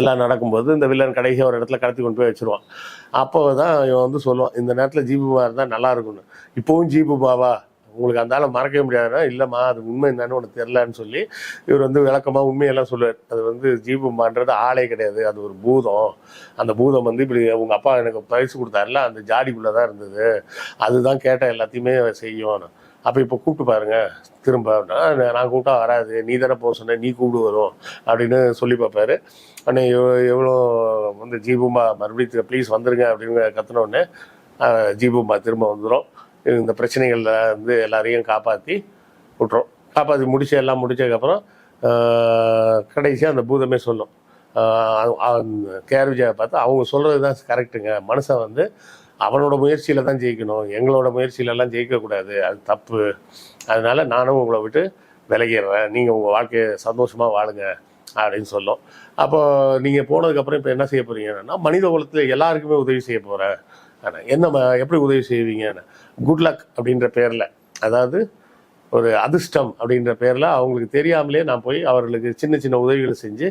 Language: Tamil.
எல்லாம் நடக்கும்போது இந்த வில்லன் கடைசியாக ஒரு இடத்துல கடத்தி கொண்டு போய் வச்சிருவான். அப்போ தான் இவன் வந்து சொல்லுவான் இந்த நேரத்தில் ஜீபுபா இருந்தால் நல்லா இருக்கும்னு. இப்போவும் ஜீபுபாவா உங்களுக்கு அந்த ஆளை மறக்கவே முடியாதுன்னா இல்லைம்மா அது உண்மை என்னன்னு உனக்கு தெரிலன்னு சொல்லி இவர் வந்து விளக்கமாக உண்மையெல்லாம் சொல்லுவார். அது வந்து ஜீபம்மான்றது ஆளே கிடையாது. அது ஒரு பூதம். அந்த பூதம் வந்து இப்படி உங்கள் அப்பா எனக்கு பரிசு கொடுத்தாருல அந்த ஜாடிக்குள்ளே தான் இருந்தது. அதுதான் கேட்டால் எல்லாத்தையுமே செய்யும். அப்போ இப்போ கூப்பிட்டு பாருங்க திரும்ப. நான் கூப்பிட்டா வராது. நீ தானே போக சொன்ன நீ கூப்பிடு வரும் அப்படின்னு சொல்லி பார்ப்பாரு. அண்ணே எவ்வளோ எவ்வளோ வந்து ஜீபுமா மறுபடியும் ப்ளீஸ் வந்துருங்க அப்படின்னு கத்துனோடனே ஜீபம்மா ஜீபுமா திரும்ப வந்துடும் இந்த பிரச்சனைகளில் வந்து எல்லாரையும் காப்பாற்றி விட்றோம் காப்பாற்றி முடிச்சு எல்லாம் முடிச்சதுக்கப்புறம் கடைசியாக அந்த பூதமே சொல்லும். கேர் விஜயை பார்த்து அவங்க சொல்கிறது தான் கரெக்டுங்க மனசை வந்து அவனோட முயற்சியில் தான் ஜெயிக்கணும். எங்களோட முயற்சியிலலாம் ஜெயிக்கக்கூடாது அது தப்பு. அதனால நானும் உங்களை விட்டு விலகிடுறேன். நீங்கள் உங்கள் வாழ்க்கையை சந்தோஷமாக வாழுங்க அப்படின்னு சொல்லும். அப்போ நீங்கள் போனதுக்கப்புறம் இப்போ என்ன செய்ய போகிறீங்கன்னா மனித குலத்தில் எல்லாருக்குமே உதவி செய்ய போகிறேன் ஆனால் என்ன எப்படி உதவி செய்வீங்க குட் லக் அப்படின்ற பேரில் அதாவது ஒரு அதிர்ஷ்டம் அப்படின்ற பேரில் அவங்களுக்கு தெரியாமலே நான் போய் அவர்களுக்கு சின்ன சின்ன உதவிகளை செஞ்சு